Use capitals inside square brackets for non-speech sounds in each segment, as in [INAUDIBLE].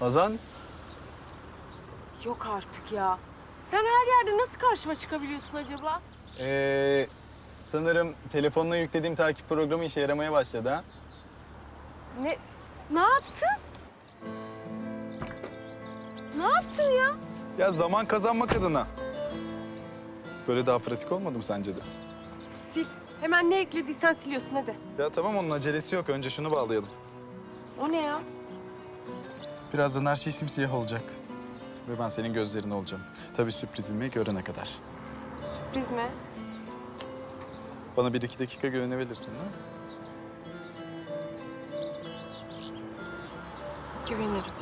Hazan, Yok artık ya. Sen her yerde nasıl karşıma çıkabiliyorsun acaba? ee, sanırım telefonuna yüklediğim takip programı işe yaramaya başladı ha. Ne? Ne yaptın? Ne yaptın ya? Ya zaman kazanmak adına. Böyle daha pratik olmadı mı sence de? Sil. Hemen ne eklediysen siliyorsun hadi. Ya tamam onun acelesi yok. Önce şunu bağlayalım. O ne ya? Birazdan her şey simsiyah olacak. Ve ben senin gözlerin olacağım. Tabii sürprizimi görene kadar. Sürpriz mi? Bana bir iki dakika güvenebilirsin değil mi? Güvenirim.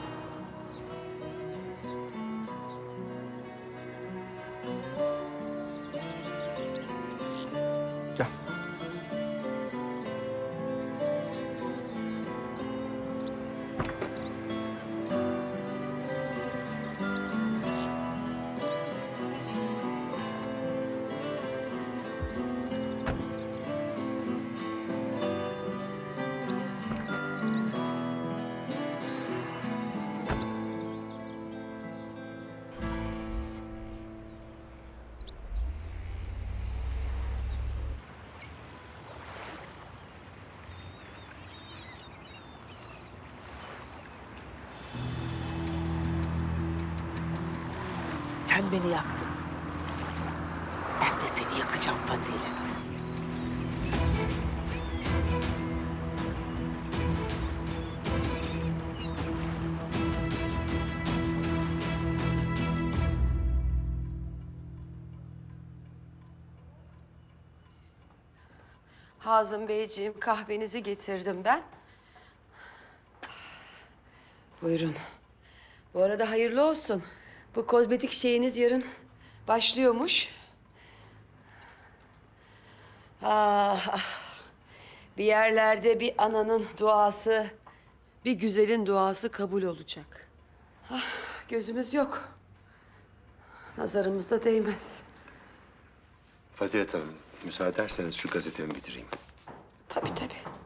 Sen beni yaktın. Ben de seni yakacağım Fazilet. Hazım Beyciğim kahvenizi getirdim ben. Buyurun. Bu arada hayırlı olsun. Bu kozmetik şeyiniz yarın başlıyormuş. Ah, ah. Bir yerlerde bir ananın duası, bir güzelin duası kabul olacak. Ah, gözümüz yok. Nazarımız da değmez. Fazilet Hanım, müsaade ederseniz şu gazetemi bitireyim. Tabii tabii.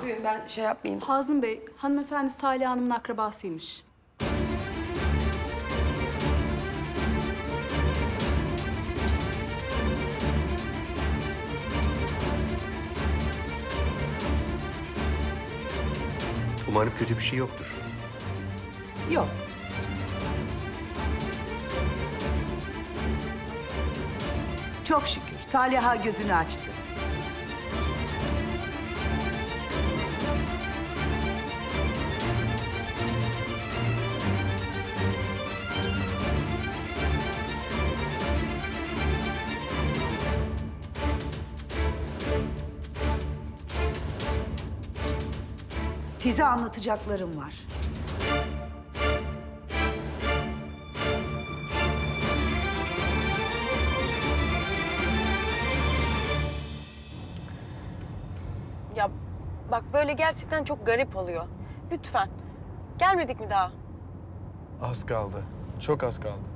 Bugün ben şey yapmayayım. Hazım Bey, hanımefendi Salih Hanım'ın akrabasıymış. Umarım kötü bir şey yoktur. Yok. Çok şükür Saliha gözünü açtı. Size anlatacaklarım var. Ya bak böyle gerçekten çok garip oluyor. Lütfen. Gelmedik mi daha? Az kaldı. Çok az kaldı.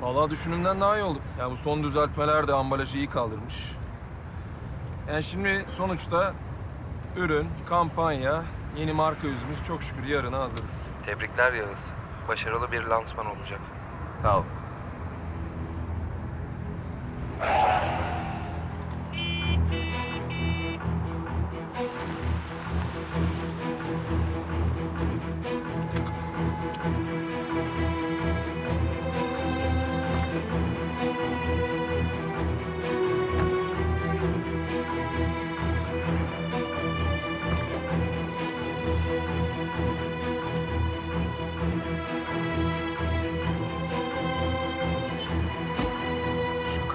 Vallahi düşündüğümden daha iyi oldu. Yani bu son düzeltmeler de ambalajı iyi kaldırmış. Yani şimdi sonuçta ürün, kampanya, yeni marka yüzümüz çok şükür yarına hazırız. Tebrikler Yağız. Başarılı bir lansman olacak. Sağ ol.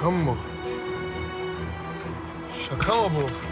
Şaka mı bu? Şaka mı bu?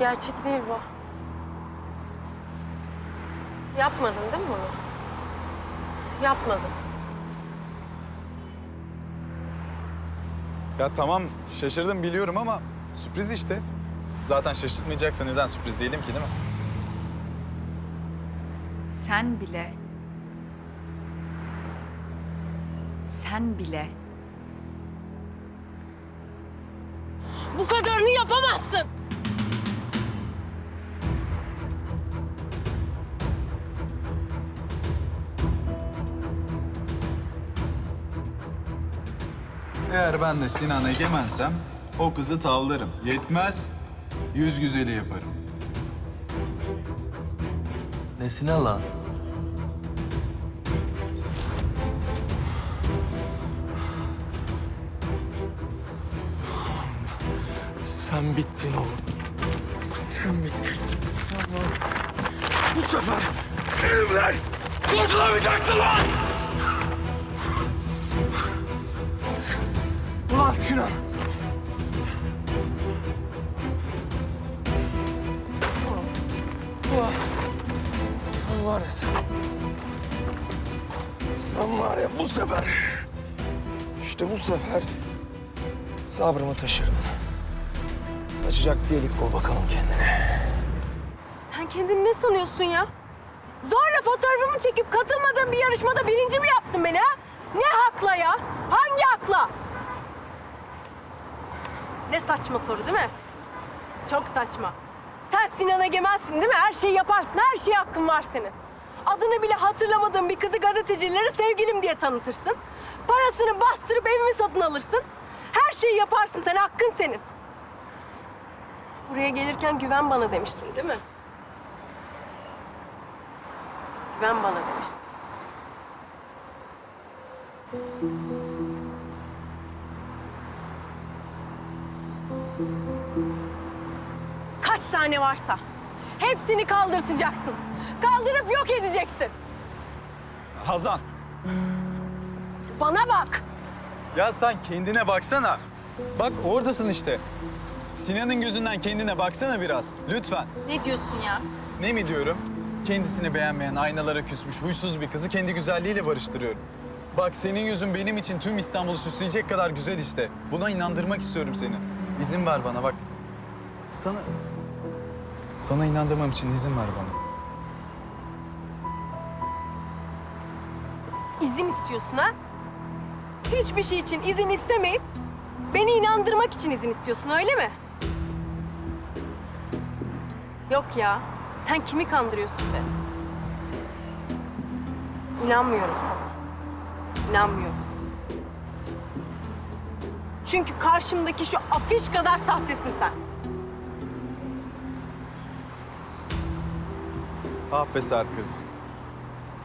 Gerçek değil bu. Yapmadın değil mi bunu? Yapmadın. Ya tamam şaşırdım biliyorum ama sürpriz işte. Zaten şaşırtmayacaksa neden sürpriz diyelim ki değil mi? Sen bile sen bile Bu kadarını yapamazsın. Eğer ben de Sinan Egemen'sem o kızı tavlarım. Yetmez, yüz güzeli yaparım. Nesine lan? Sen bittin oğlum. Sen bittin. Sen. Bu sefer elimden kurtulamayacaksın lan! Ulan Sinan! Ulan! Sen var ya sen. Sen var ya bu sefer. İşte bu sefer sabrımı taşırdın. Açacak delik bul bakalım kendine. Sen kendini ne sanıyorsun ya? Zorla fotoğrafımı çekip katılmadığın bir yarışmada birinci mi yaptın beni ha? Ne hakla ya? Hangi hakla? Ne saçma soru değil mi? Çok saçma. Sen Sinan Egemen'sin değil mi? Her şeyi yaparsın, her şeye hakkın var senin. Adını bile hatırlamadığın bir kızı gazetecilere sevgilim diye tanıtırsın. Parasını bastırıp evimi satın alırsın. Her şeyi yaparsın sen, hakkın senin. Buraya gelirken güven bana demiştin değil mi? Güven bana demiştin. Kaç tane varsa hepsini kaldırtacaksın. Kaldırıp yok edeceksin. Hazan, Bana bak. ya sen kendine baksana. Bak oradasın işte. Sinan'ın gözünden kendine baksana biraz. Lütfen. ne diyorsun ya? Ne mi diyorum? Kendisini beğenmeyen, aynalara küsmüş, huysuz bir kızı kendi güzelliğiyle barıştırıyorum. Bak senin yüzün benim için tüm İstanbul'u süsleyecek kadar güzel işte. Buna inandırmak istiyorum seni. İzin ver bana bak. Sana... Sana inandırmam için izin ver bana. İzin istiyorsun ha? Hiçbir şey için izin istemeyip beni inandırmak için izin istiyorsun öyle mi? Yok ya. Sen kimi kandırıyorsun be? İnanmıyorum sana. İnanmıyorum. Çünkü karşımdaki şu afiş kadar sahtesin sen. Ah be sert kız.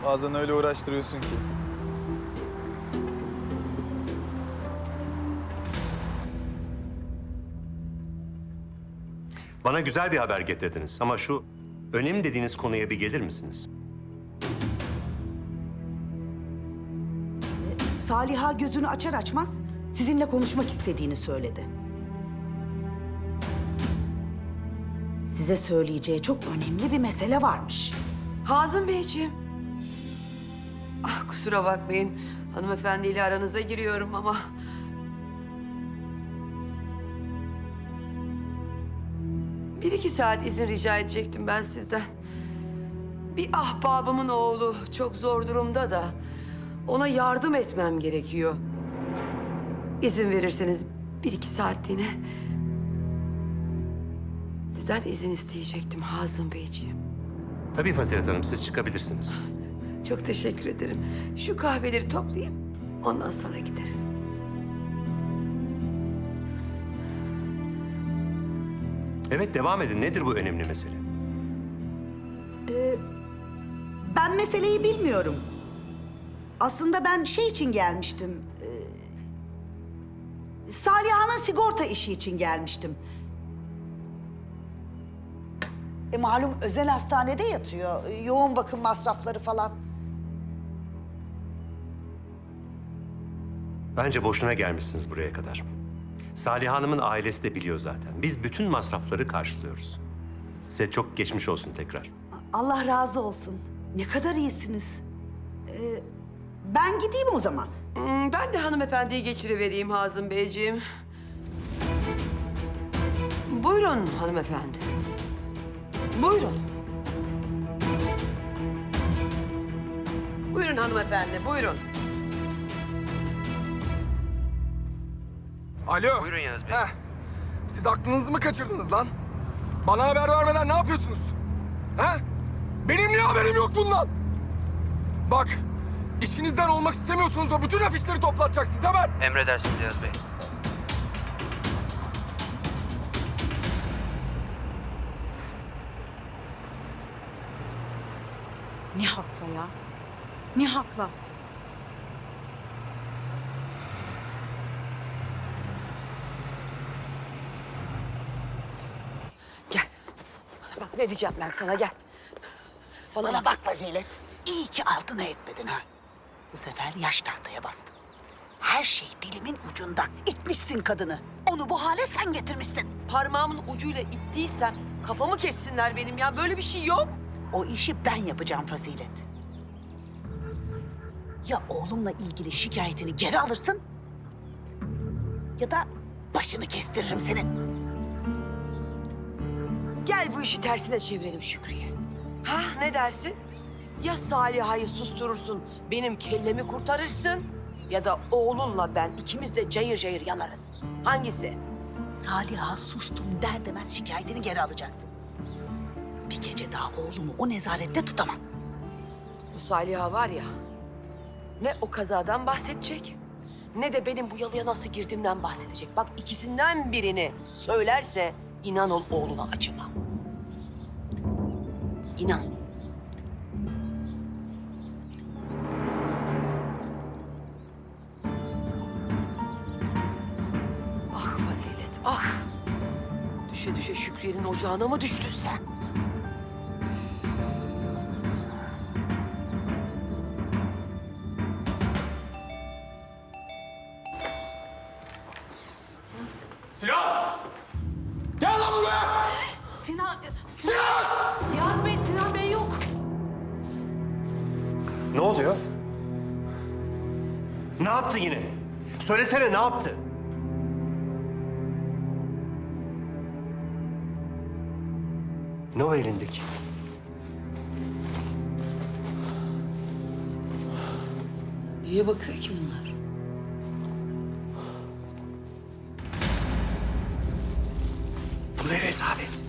Bazen öyle uğraştırıyorsun ki. Bana güzel bir haber getirdiniz ama şu önemli dediğiniz konuya bir gelir misiniz? Saliha gözünü açar açmaz sizinle konuşmak istediğini söyledi. Size söyleyeceği çok önemli bir mesele varmış. Hazım Beyciğim. Ah kusura bakmayın. Hanımefendiyle aranıza giriyorum ama... Bir iki saat izin rica edecektim ben sizden. Bir ahbabımın oğlu çok zor durumda da... ...ona yardım etmem gerekiyor. İzin verirseniz bir iki saatliğine... ...sizden izin isteyecektim Hazım Beyciğim. Tabii Fazilet Hanım siz çıkabilirsiniz. Çok teşekkür ederim. Şu kahveleri toplayayım. Ondan sonra giderim. Evet devam edin. Nedir bu önemli mesele? Ben meseleyi bilmiyorum. Aslında ben şey için gelmiştim. Ee, Saliha'nın sigorta işi için gelmiştim. E malum özel hastanede yatıyor. Yoğun bakım masrafları falan. Bence boşuna gelmişsiniz buraya kadar. Salih Hanım'ın ailesi de biliyor zaten. Biz bütün masrafları karşılıyoruz. Size çok geçmiş olsun tekrar. Allah razı olsun. Ne kadar iyisiniz. Ee, ben gideyim o zaman. Hmm, ben de hanımefendiyi geçirivereyim Hazım Beyciğim. Buyurun hanımefendi. Buyurun. Buyurun hanımefendi, buyurun. Alo. Buyurun Yağız Bey. Heh. Siz aklınızı mı kaçırdınız lan? Bana haber vermeden ne yapıyorsunuz? He? Benim niye haberim yok bundan? Bak, işinizden olmak istemiyorsunuz o bütün afişleri toplatacaksınız hemen. Emredersiniz Yağız Bey. Ne hakla ya? Ne hakla? Gel. Bak ne diyeceğim ben sana, gel. Bana Bana bak. bak Fazilet. İyi ki altına etmedin ha. Bu sefer yaş tahtaya bastın. Her şey dilimin ucunda. İtmişsin kadını. Onu bu hale sen getirmişsin. Parmağımın ucuyla ittiysem kafamı kessinler benim ya. Böyle bir şey yok. O işi ben yapacağım Fazilet. Ya oğlumla ilgili şikayetini geri alırsın... ...ya da başını kestiririm senin. Gel bu işi tersine çevirelim Şükrü'ye. Ha ne dersin? Ya Saliha'yı susturursun, benim kellemi kurtarırsın... ...ya da oğlunla ben ikimiz de cayır cayır yanarız. Hangisi? Saliha sustum der demez şikayetini geri alacaksın. Bir gece daha oğlumu o nezarette tutamam. Bu Saliha var ya... ...ne o kazadan bahsedecek... ...ne de benim bu yalıya nasıl girdiğimden bahsedecek. Bak ikisinden birini söylerse... ...inan ol oğluna acımam. İnan. Düşe düşe Şükriye'nin ocağına mı düştün sen? Sinan! Gel lan buraya! Sinan, Sinan! Yaz Bey, Sinan Bey yok. Ne oluyor? Ne yaptı yine? Söylesene ne yaptı? Ne o elindeki? Niye bakıyor ki bunlar? Bu ne rezalet?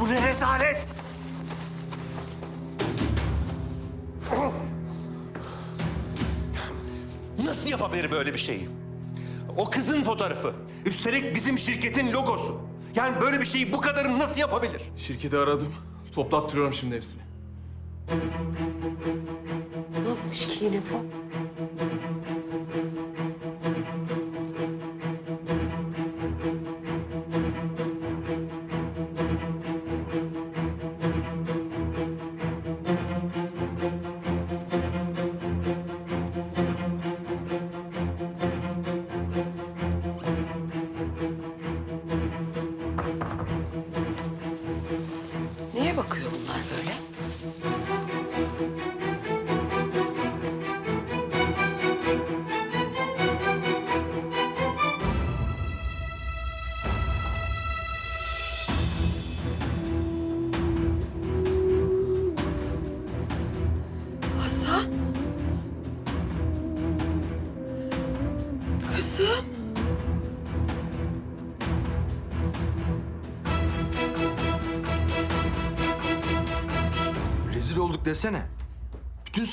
Bu ne rezalet? Nasıl yapabilir böyle bir şeyi? O kızın fotoğrafı. Üstelik bizim şirketin logosu. Yani böyle bir şeyi bu kadarını nasıl yapabilir? Şirketi aradım. Toplattırıyorum şimdi hepsini. Ne yapmış ki yine bu? Bakıyor bunlar böyle?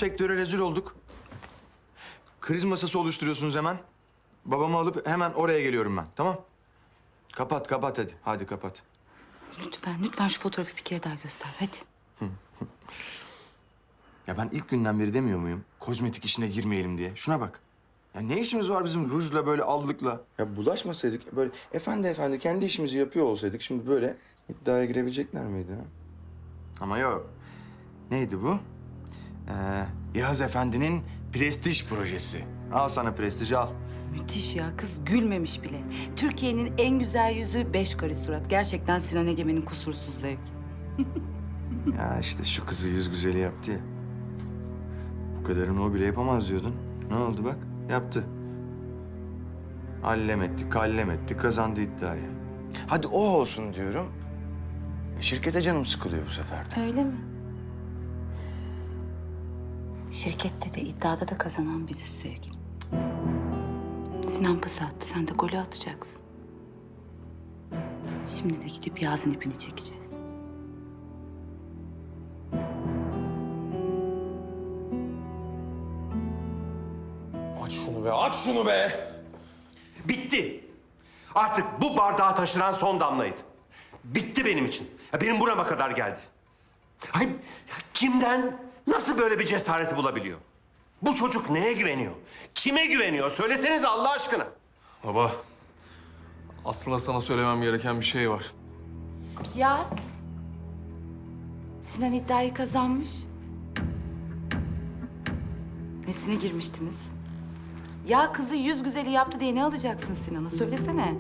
Sektöre rezil olduk. Kriz masası oluşturuyorsunuz hemen. Babamı alıp hemen oraya geliyorum ben. Tamam? Kapat, kapat hadi. Hadi kapat. Lütfen, lütfen şu fotoğrafı bir kere daha göster. Hadi. [LAUGHS] Ya ben ilk günden beri demiyor muyum? Kozmetik işine girmeyelim diye. Şuna bak. Ya ne işimiz var bizim rujla böyle allıkla? Ya bulaşmasaydık böyle efendi efendi kendi işimizi yapıyor olsaydık şimdi böyle iddiaya girebilecekler miydi ha? Ama yok. Neydi bu? Ee, Yağız Efendi'nin prestij projesi. Al sana prestij al. Müthiş ya. Kız gülmemiş bile. Türkiye'nin en güzel yüzü beş karış surat. Gerçekten Sinan Egemen'in kusursuz zevki. [LAUGHS] Ya işte şu kızı yüz güzeli yaptı ya. Bu kadarını o bile yapamaz diyordun. Ne oldu bak? Yaptı. Allem etti, kallem etti, kazandı iddiayı. Hadi o olsun diyorum. E, Şirkete canım sıkılıyor bu sefer de. Öyle mi? Şirkette de iddiada da kazanan biziz sevgilim. Sinan pas attı. Sen de golü atacaksın. Şimdi de gidip Yaz'ın ipini çekeceğiz. Aç şunu be, aç şunu be! Bitti. Artık bu bardağı taşıran son damlaydı. Bitti benim için. Ya benim burama kadar geldi. Ay, ya kimden nasıl böyle bir cesareti bulabiliyor? Bu çocuk neye güveniyor? Kime güveniyor? Söyleseniz Allah aşkına. Baba, aslında sana söylemem gereken bir şey var. Yaz. Sinan iddiayı kazanmış. Nesine girmiştiniz? Ya kızı yüz güzeli yaptı diye ne alacaksın Sinan'a? Söylesene.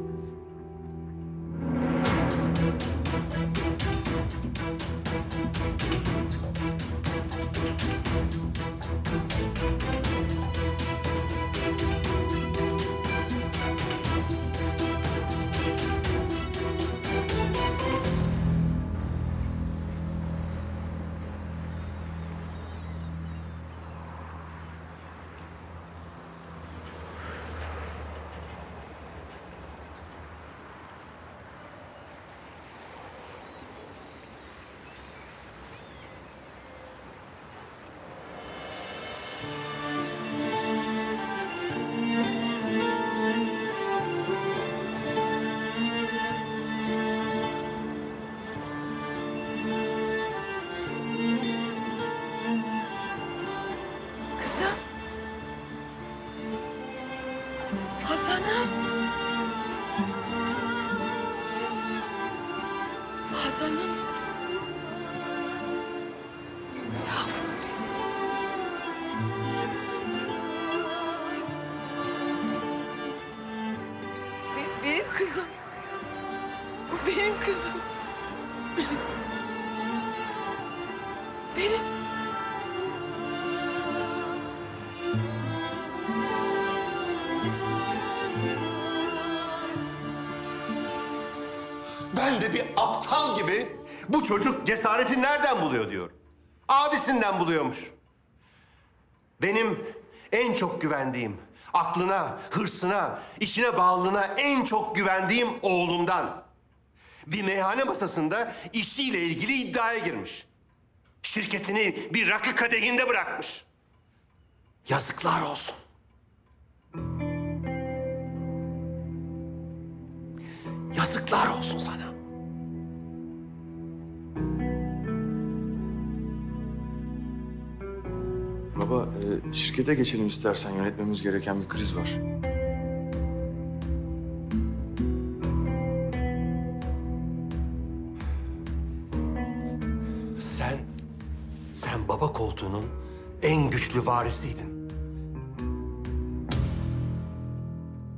Bir aptal gibi bu çocuk cesareti nereden buluyor diyor. Abisinden buluyormuş. Benim en çok güvendiğim, aklına, hırsına, işine bağlılığına en çok güvendiğim oğlumdan. Bir meyhane masasında işiyle ilgili iddiaya girmiş. Şirketini bir rakı kadehinde bırakmış. Yazıklar olsun. Yazıklar olsun sana. Baba, e, şirkete geçelim istersen. Yönetmemiz gereken bir kriz var. Sen, sen baba koltuğunun en güçlü varisiydin.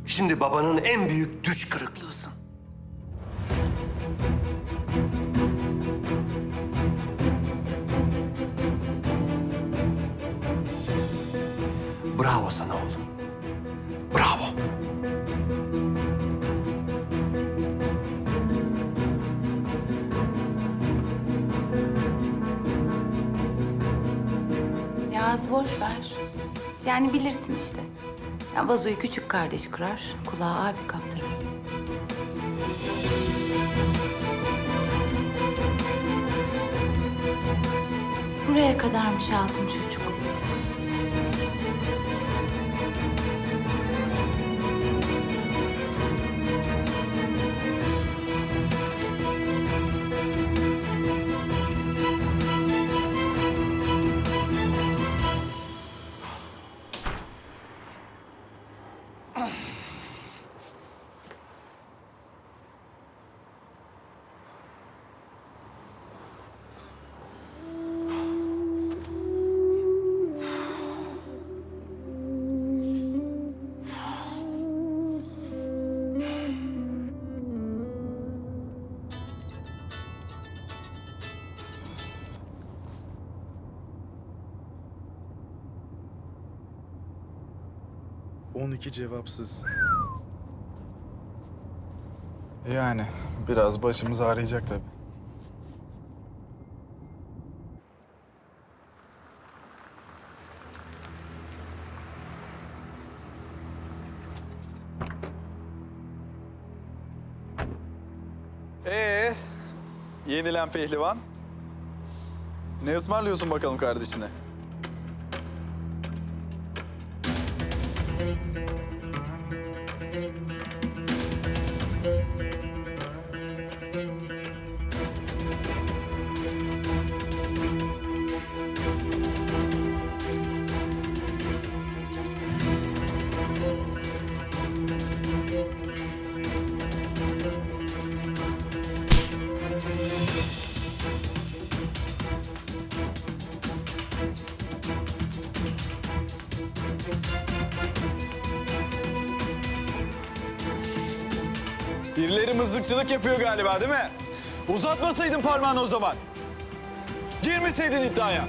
Şimdi babanın en büyük düş kırıklığısın. Bravo sana oğlum. Bravo. Yaz boş ver. Yani bilirsin işte. Ya vazoyu küçük kardeş kırar, kulağı abi kaptırır. Buraya kadarmış altın çocuk. 12 cevapsız. Yani biraz başımız ağrıyacak tabii. Ee, yenilen pehlivan. Ne ısmarlıyorsun bakalım kardeşine? Mızıkçılık yapıyor galiba değil mi? Uzatmasaydın parmağını o zaman. Girmeseydin iddiaya.